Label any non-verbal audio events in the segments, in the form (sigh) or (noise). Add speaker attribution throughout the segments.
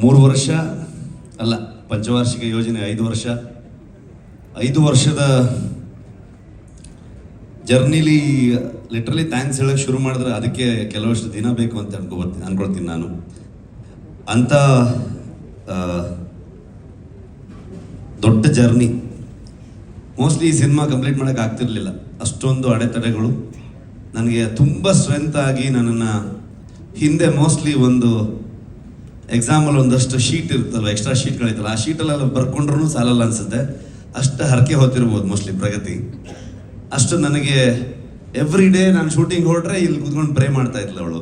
Speaker 1: ಮೂರು ವರ್ಷ ಅಲ್ಲ, ಪಂಚವಾರ್ಷಿಕ ಯೋಜನೆ ಐದು ವರ್ಷ. ಐದು ವರ್ಷದ ಜರ್ನಿಲಿ ಲಿಟ್ರಲಿ ಥ್ಯಾಂಕ್ಸ್ ಹೇಳಕ್ಕೆ ಶುರು ಮಾಡಿದ್ರೆ ಅದಕ್ಕೆ ಕೆಲವಷ್ಟು ದಿನ ಬೇಕು ಅಂತ ಅನ್ಕೋಬರ್ತೀನಿ ಅನ್ಕೊಳ್ತೀನಿ ನಾನು. ಅಂತ ದೊಡ್ಡ ಜರ್ನಿ. ಮೋಸ್ಟ್ಲಿ ಈ ಸಿನಿಮಾ ಕಂಪ್ಲೀಟ್ ಮಾಡೋಕೆ ಆಗ್ತಿರ್ಲಿಲ್ಲ. ಅಷ್ಟೊಂದು ಅಡೆತಡೆಗಳು. ನನಗೆ ತುಂಬ ಸ್ಟ್ರೆಂತ್ ಆಗಿ ನನ್ನನ್ನು ಹಿಂದೆ ಮೋಸ್ಟ್ಲಿ ಒಂದು ಎಕ್ಸಾಮಲ್ಲಿ ಒಂದಷ್ಟು ಶೀಟ್ ಇರುತ್ತಲ್ವ ಎಕ್ಸ್ಟ್ರಾ ಶೀಟ್ಗಳಿತ್ತಲ್ಲ ಆ ಶೀಟಲ್ಲೆಲ್ಲ ಬರ್ಕೊಂಡ್ರೂ ಸಾಲಲ್ಲ ಅನ್ಸುತ್ತೆ. ಅಷ್ಟು ಹರಕೆ ಹೊತ್ತಿರ್ಬೋದು ಮೋಸ್ಟ್ಲಿ ಪ್ರಗತಿ. ಅಷ್ಟು ನನಗೆ ಎವ್ರಿ ಡೇ ನಾನು ಶೂಟಿಂಗ್ ಹೊರಟ್ರೆ ಇಲ್ಲಿ ಕುತ್ಕೊಂಡು ಪ್ರೇ ಮಾಡ್ತಾ ಇದ್ಲ ಅವಳು.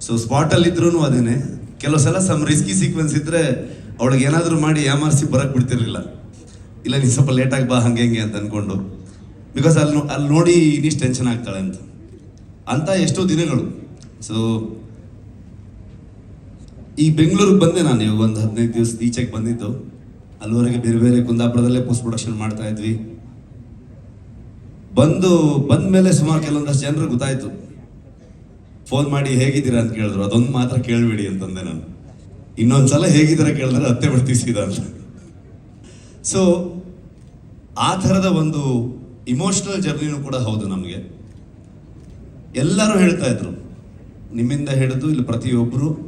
Speaker 1: ಸೊ ಸ್ಪಾಟಲ್ಲಿ ಇದ್ರೂ ಅದೇನೆ. ಕೆಲವು ಸಲ ಸಮ್ ರಿಸ್ಕಿ ಸೀಕ್ವೆನ್ಸ್ ಇದ್ರೆ ಅವಳಿಗೆ ಏನಾದರೂ ಮಾಡಿ ಯಾಮಾರಿಸಿ ಬರಕ್ಕೆ ಬಿಡ್ತಿರ್ಲಿಲ್ಲ. ಇಲ್ಲ, ನೀನು ಸ್ವಲ್ಪ ಲೇಟಾಗಿ ಬಾ, ಹಂಗೆ ಹಿಂಗೆ ಅಂತ ಅನ್ಕೊಂಡು. ಬಿಕಾಸ್ ಅಲ್ಲಿ ಅಲ್ಲಿ ನೋಡಿ ಇನ್ನಿಷ್ಟು ಟೆನ್ಷನ್ ಆಗ್ತಾಳೆ ಅಂತ. ಅಂತ ಎಷ್ಟೋ ದಿನಗಳು. ಸೊ ಈ ಬೆಂಗಳೂರಿಗೆ ಬಂದೆ ನಾನು ಇವಾಗ ಒಂದು ಹದಿನೈದು ದಿವಸ ಈಚೆಗೆ ಬಂದಿದ್ದು. ಅಲ್ಲಿವರೆಗೆ ಬೇರೆ ಬೇರೆ ಕುಂದಾಪುರದಲ್ಲೇ ಪೋಸ್ಟ್ ಪ್ರೊಡಕ್ಷನ್ ಮಾಡ್ತಾ ಇದ್ವಿ. ಬಂದು ಬಂದ ಮೇಲೆ ಸುಮಾರು ಕೆಲವೊಂದಷ್ಟು ಜನರು ಗೊತ್ತಾಯ್ತು. ಫೋನ್ ಮಾಡಿ ಹೇಗಿದ್ದೀರಾ ಅಂತ ಕೇಳಿದ್ರು. ಅದೊಂದು ಮಾತ್ರ ಕೇಳಬೇಡಿ ಅಂತಂದೆ ನಾನು. ಇನ್ನೊಂದ್ಸಲ ಹೇಗಿದ್ದೀರಾ ಕೇಳಿದ್ರೆ ಅತ್ತೆ ಬರ್ತೀಸಿದ ಸೀದಾ ಅಂತ. ಸೊ ಆ ಥರದ ಒಂದು ಇಮೋಷ್ನಲ್ ಜರ್ನಿನೂ ಕೂಡ ಹೌದು ನಮಗೆ. ಎಲ್ಲರೂ ಹೇಳ್ತಾ ಇದ್ರು. ನಿಮ್ಮಿಂದ ಹಿಡಿದು ಇಲ್ಲಿ ಪ್ರತಿಯೊಬ್ಬರು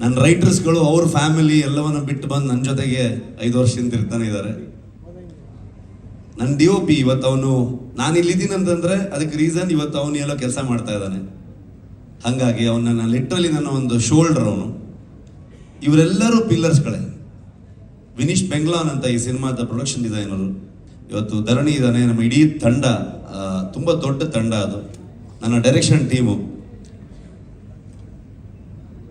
Speaker 1: ನನ್ನ ರೈಟರ್ಸ್ಗಳು, ಅವ್ರ ಫ್ಯಾಮಿಲಿ ಎಲ್ಲವನ್ನ ಬಿಟ್ಟು ಬಂದು ನನ್ನ ಜೊತೆಗೆ ಐದು ವರ್ಷದಿಂದ ಇರ್ತಾನೆ ಇದ್ದಾರೆ ನನ್ನ ಡಿ ಒ ಪಿ ಇವತ್ತು ಅವನು, ನಾನು ಇಲ್ಲಿದ್ದೀನಿ ಅಂತಂದ್ರೆ ಅದಕ್ಕೆ ರೀಸನ್ ಇವತ್ತು ಅವನು ಎಲ್ಲೋ ಕೆಲಸ ಮಾಡ್ತಾ ಇದ್ದಾನೆ. ಹಾಗಾಗಿ ಅವನ ಲಿಟ್ರಲಿ ನನ್ನ ಒಂದು ಶೋಲ್ಡರ್ ಅವನು. ಇವರೆಲ್ಲರೂ ಪಿಲ್ಲರ್ಸ್ಗಳೇ ವಿನೀಶ್ ಬೆಂಗ್ಲಾನ್ ಅಂತ ಈ ಸಿನಿಮಾದ ಪ್ರೊಡಕ್ಷನ್ ಡಿಸೈನರು ಇವತ್ತು ಧರಣಿ ಇದ್ದಾನೆ, ನಮ್ಮ ಇಡೀ ತಂಡ ತುಂಬ ದೊಡ್ಡ ತಂಡ ಅದು. ನನ್ನ ಡೈರೆಕ್ಷನ್ ಟೀಮು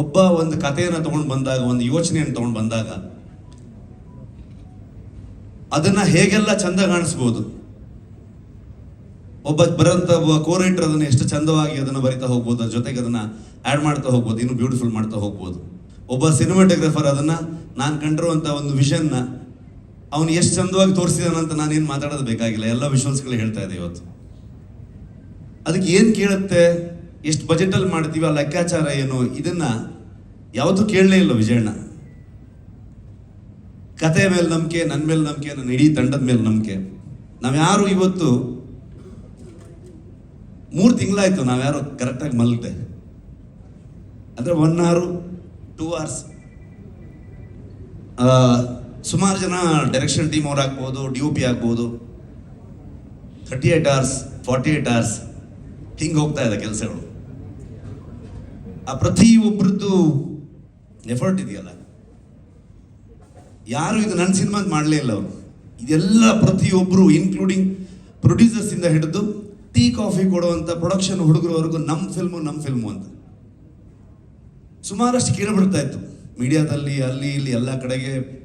Speaker 1: ಒಬ್ಬ ಒಂದು ಕಥೆಯನ್ನು ತಗೊಂಡು ಬಂದಾಗ, ಒಂದು ಯೋಚನೆಯನ್ನು ತಗೊಂಡು ಬಂದಾಗ, ಅದನ್ನ ಹೇಗೆಲ್ಲ ಚಂದ ಕಾಣಿಸ್ಬೋದು? ಒಬ್ಬ ಬರೋಂಥ ಒಬ್ಬ ಕೋರೈಟರ್ ಅದನ್ನು ಎಷ್ಟು ಚಂದವಾಗಿ ಅದನ್ನು ಬರಿತಾ ಹೋಗ್ಬೋದು ಜೊತೆಗೆ ಅದನ್ನ ಆಡ್ ಮಾಡ್ತಾ ಹೋಗ್ಬೋದು, ಇನ್ನು ಬ್ಯೂಟಿಫುಲ್ ಮಾಡ್ತಾ ಹೋಗ್ಬೋದು. ಒಬ್ಬ ಸಿನಿಮಾಟೋಗ್ರಾಫರ್ ಅದನ್ನ ನಾನು ಕಂಡಿರುವಂಥ ಒಂದು ವಿಷನ್ನ ಅವನು ಎಷ್ಟು ಚಂದವಾಗಿ ತೋರಿಸಿದಾನಂತ ನಾನೇನು ಮಾತಾಡೋದು ಬೇಕಾಗಿಲ್ಲ, ಎಲ್ಲ ವಿಶ್ವಾಸಗಳು ಹೇಳ್ತಾ ಇದೆ ಇವತ್ತು. ಅದಕ್ಕೆ ಏನು ಕೇಳುತ್ತೆ? ಎಷ್ಟು ಬಜೆಟಲ್ಲಿ ಮಾಡ್ತೀವಿ, ಆ ಲೆಕ್ಕಾಚಾರ ಏನು, ಇದನ್ನ ಯಾವತ್ತೂ ಕೇಳಲೇ ಇಲ್ಲ ವಿಜಯಣ್ಣ. ಕತೆ ಮೇಲೆ ನಂಬಿಕೆ ನನ್ನ ಮೇಲೆ ನಂಬಿಕೆ ನನ್ನ ಇಡೀ ತಂಡದ ಮೇಲೆ ನಂಬಿಕೆ. ನಾವ್ಯಾರು ಇವತ್ತು ಮೂರು ತಿಂಗಳಾಯ್ತು ನಾವ್ಯಾರು ಕರೆಕ್ಟಾಗಿ ಮಲಗಿದೆ ಅಂದರೆ ಒನ್ ಅವರು ಟೂ ಅವರ್ಸ್ ಸುಮಾರು ಜನ ಡೈರೆಕ್ಷನ್ ಟೀಮ್ ಅವ್ರು ಆಗ್ಬೋದು ಡಿ ಒ ಪಿ ಆಗ್ಬೋದು thirty eight hours forty eight hours ಹಿಂಗೆ ಹೋಗ್ತಾ ಇದೆ ಕೆಲಸಗಳು. ಆ ಪ್ರತಿಯೊಬ್ಬರದ್ದು ಎಫರ್ಟ್ ಇದೆಯಲ್ಲ. ಯಾರು ಇದು ನನ್ನ ಸಿನಿಮಾದ ಮಾಡಲೇ ಇಲ್ಲ ಅವರು. ಇದೆಲ್ಲ ಪ್ರತಿಯೊಬ್ಬರು ಇನ್ಕ್ಲೂಡಿಂಗ್ ಪ್ರೊಡ್ಯೂಸರ್ಸ್ ಇಂದ ಹಿಡಿದು ಟೀ, ಕಾಫಿ ಕೊಡುವಂಥ ಪ್ರೊಡಕ್ಷನ್ ಹುಡುಗರವರೆಗೂ ನಮ್ಮ ಫಿಲ್ಮು ನಮ್ಮ ಫಿಲ್ಮು ಅಂತ. ಸುಮಾರಷ್ಟು ಕೇಳಿಬಿಡ್ತಾ ಇತ್ತು. ಮೀಡಿಯಾದಲ್ಲಿ, ಅಲ್ಲಿ, ಇಲ್ಲಿ ಎಲ್ಲ ಕಡೆಗೆ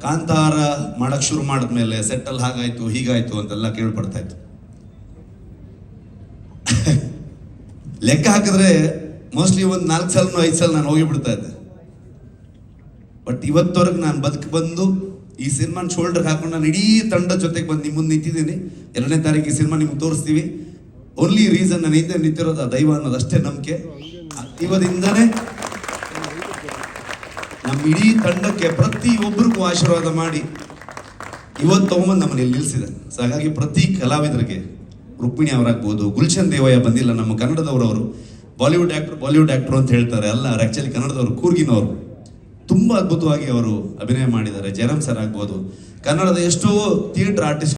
Speaker 1: ಕಾಂತಾರ ಮಾಡೋಕ್ಕೆ ಶುರು ಮಾಡಿದ್ಮೇಲೆ ಸೆಟ್ಟಲ್ ಹಾಗಾಯಿತು, ಹೀಗಾಯಿತು ಅಂತೆಲ್ಲ ಕೇಳ್ಪಡ್ತಾ ಇತ್ತು. (laughs) ಲೆಕ್ಕ ಹಾಕಿದ್ರೆ ಮೋಸ್ಟ್ಲಿ ಒಂದು ನಾಲ್ಕು ಸಲ ಐದು ಸಲ ನಾನು ಹೋಗಿಬಿಡ್ತಾ ಇದ್ದೆ. ಬಟ್ ಇವತ್ತವರೆಗೆ ನಾನು ಬದುಕು ಬಂದು ಈ ಸಿನಿಮಾನ ಶೋಲ್ಡರ್ ಹಾಕೊಂಡು ನಾನು ಇಡೀ ತಂಡ ಜೊತೆಗೆ ಬಂದು ನಿಮ್ಮ ಮುಂದೆ ನಿಂತಿದ್ದೀನಿ. ಎರಡನೇ ತಾರೀಕು ಈ ಸಿನಿಮಾ ನಿಮ್ಗೆ ತೋರಿಸ್ತೀವಿ. ಓನ್ಲಿ ರೀಸನ್ ನಾನು ಹಿಂದೆ ನಿಂತಿರೋದು ಆ ದೈವ ಅನ್ನೋದು ಅಷ್ಟೇ ನಂಬಿಕೆ. ದೈವದಿಂದನೇ ನಮ್ಮ ಇಡೀ ತಂಡಕ್ಕೆ ಪ್ರತಿಯೊಬ್ಬರಿಗೂ ಆಶೀರ್ವಾದ ಮಾಡಿ ಇವತ್ತು ತೊಗೊಂಬಂದು ಇಲ್ಲಿ ನಿಲ್ಲಿಸಿದೆ ಸೊ ಹಾಗಾಗಿ ಪ್ರತಿ ಕಲಾವಿದರಿಗೆ ರುಕ್ಮಿಣಿ ಅವರಾಗ್ಬೋದು, ಗುಲ್ಶನ್ ದೇವಯ್ಯ ಬಂದಿಲ್ಲ ನಮ್ಮ ಕನ್ನಡದವರವರು. ಬಾಲಿವುಡ್ ಆಕ್ಟರ್ ಬಾಲಿವುಡ್ ಆಕ್ಟರ್ ಅಂತ ಹೇಳ್ತಾರೆ. ಅಲ್ಲ ಆ್ಯಕ್ಚುಲಿ ಕನ್ನಡದವರು, ಕೂರ್ಗಿನವರು. ತುಂಬಾ ಅದ್ಭುತವಾಗಿ ಅವರು ಅಭಿನಯ ಮಾಡಿದ್ದಾರೆ. ಜಯರಾಮ್ ಸರ್ ಆಗ್ಬೋದು. ಕನ್ನಡದ ಎಷ್ಟೋ ಥಿಯೇಟರ್ ಆರ್ಟಿಸ್ಟ್